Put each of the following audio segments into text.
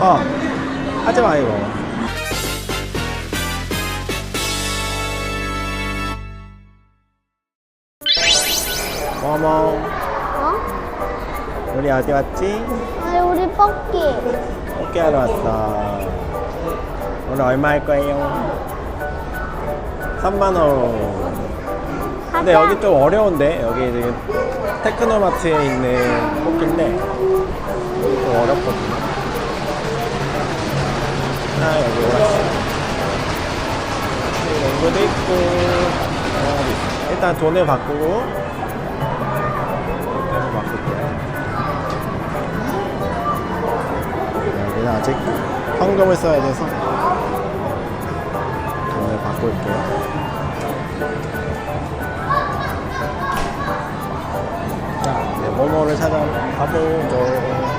어. 하지 마 이거 어머 어? 우리 어디 왔지? 아니 우리 뽑기 어깨 하러 왔어. 오늘 얼마 할 거예요? 3만원. 근데 가자. 여기 좀 어려운데? 여기 지금 테크노마트에 있는 뽑기인데. 좀 어렵거든요 아 여기 오락실 농구도 있고 있어 일단 돈을 바꾸고 돈을 바꿀게요 여기는 아직 현금을 써야 돼서 돈을 바꿀게요 자, 네, 모모를 찾아가보죠.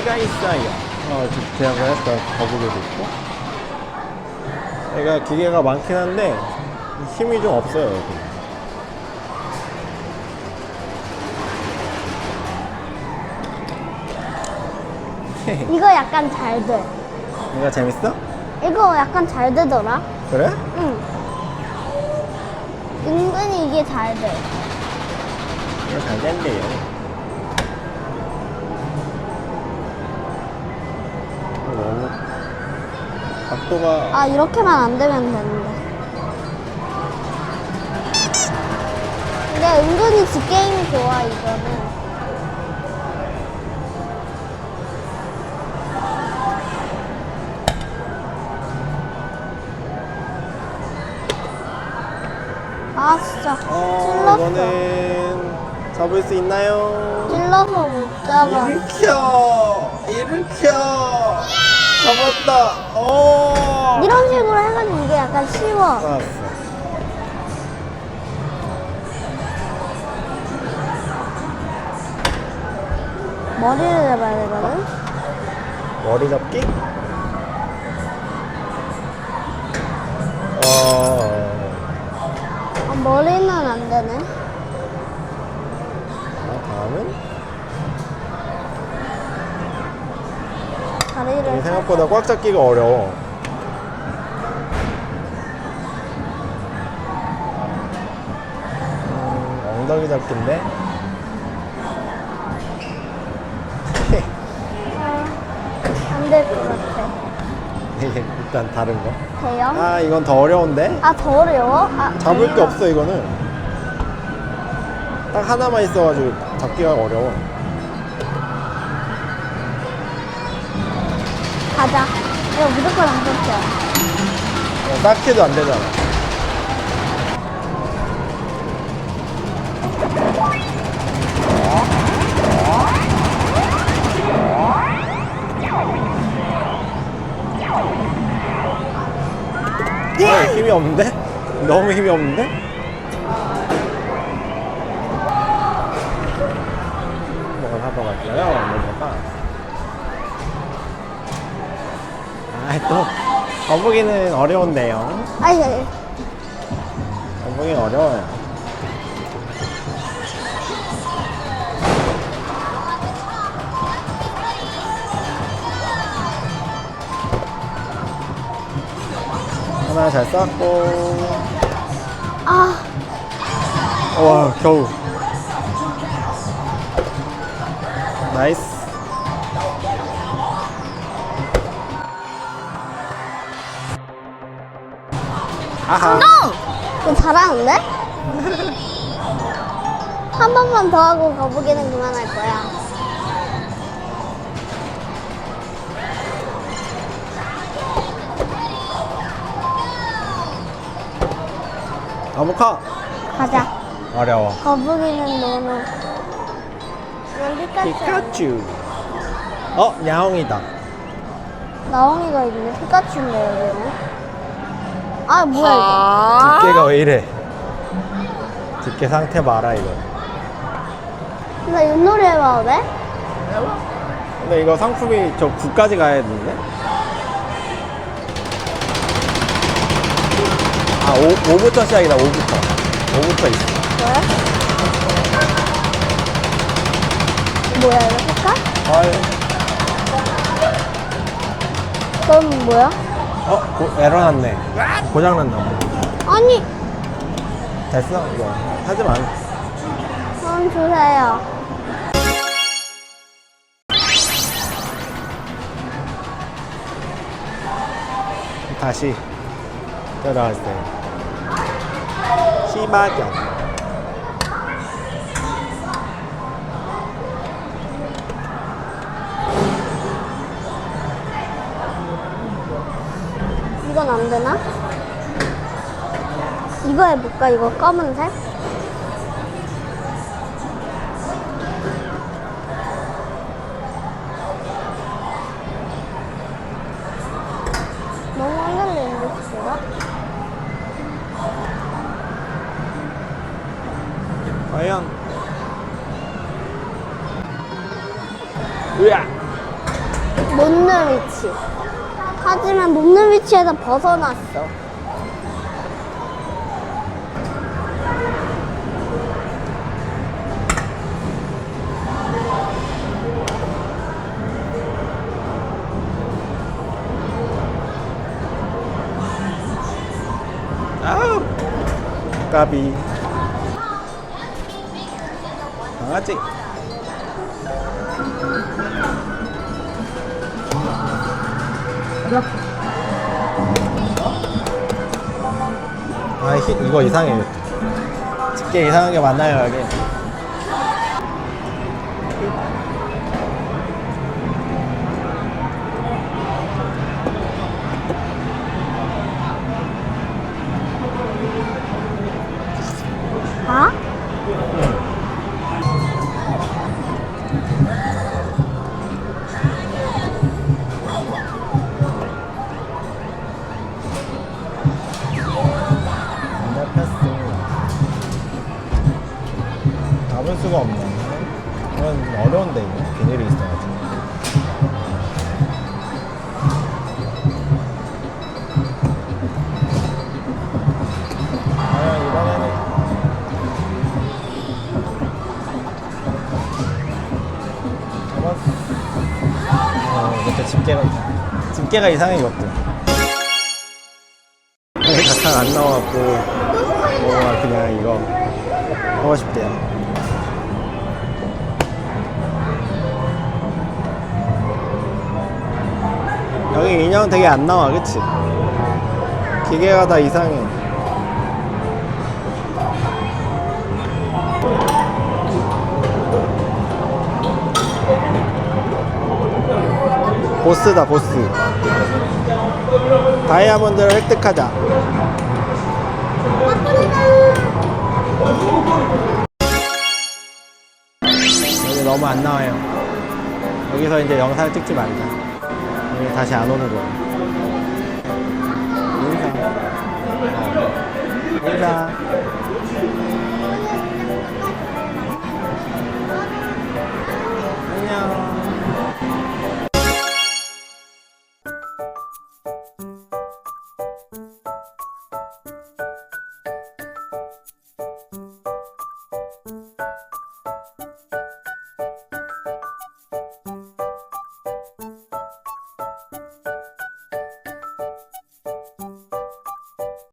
가지가 있어요. 어, 지금 제가 했던 거북이도 있고. 얘가 기계가 많긴 한데 힘이 좀 없어요. 여기. 이거 약간 잘 돼. 이거 재밌어? 이거 약간 잘 되더라. 그래? 응. 은근히 이게 잘 돼. 이거 잘 된대요. 각도가 아 이렇게만 안 되면 되는데. 근데 은근히 지 게임이 좋아 이거는. 아 진짜 어, 찔렀어. 이거는 잡을 수 있나요? 찔러서 못 잡아. 일으켜! 일으켜! 잡았다! 오! 약간 쉬워. 알았어. 머리를 잡아야 되거든. 머리 잡기? 어, 아, 머리는 안 되네. 어, 다음은? 다리를 생각보다 꽉 잡기가 어려워. 엉덩이 잡기인데? 안 될 것 같아. 일단 다른 거. 돼요? 아, 이건 더 어려운데? 아, 더 어려워? 아, 잡을 게. 없어, 이거는. 딱 하나만 있어가지고 잡기가 어려워. 가자. 이거 무조건 안 잡혀. 어, 딱히도 안 되잖아. 힘이 없는데? 너무 힘이 없는데? 뭘 하러 갈까요? 뭐가? 아, 또 거북이는 어려운데요. 아니, 아니. 거북이 어려워요. 하나 잘 쌌고, 아, 와 겨우. 나이스. 아하. 너 잘하는데? 한 번만 더 하고 거북이는 그만할 거야. 커. 가자. 어려워. 거북이는 너무. 여기까지. 피카츄. 어, 야옹이다. 나옹이가 있네. 피카츄인데, 여기는. 아, 뭐야, 집게가 왜 이래? 집게 상태 봐라 이거. 이거. 나 윷놀이 해봐도 돼? 근데 이거 상품이 저 9까지 가야 되는데? 아, 5, 5부터 시작이다, 5부터. 5부터 있어. 왜? 뭐야 이거 색깔? 헐. 그럼 뭐야? 어, 고, 에러 났네. 고장 났나 봐. 아니 됐어, 이거. 하지 마. 그럼 주세요. 다시 들어갔어요. 시바견. 이건 안 되나? 이거 해볼까? 이거 검은색? 너무 흔들리는데 진짜? 놓는 위치. 하지만 놓는 위치에서 벗어났어. 아우! 까비. 강아지. 아, 히, 이거 이상해. 집게 이상한 게 많나요, 여기? 잡을 수가 없네. 이건 어려운데, 이거. 비닐이 있어가지고. 어, 집게가, 집게가 이상해, 이것도. 각각 안 나와갖고 뭔가 그냥 이거 하고 싶대요. 여기 인형 되게 안 나와, 그치? 기계가 다 이상해. 보스다, 보스. 다이아몬드를 획득하자. 여기 너무 안 나와요. 여기서 이제 영상을 찍지 말자. 나중에 다시 안 오는 거야. 인사. 인사.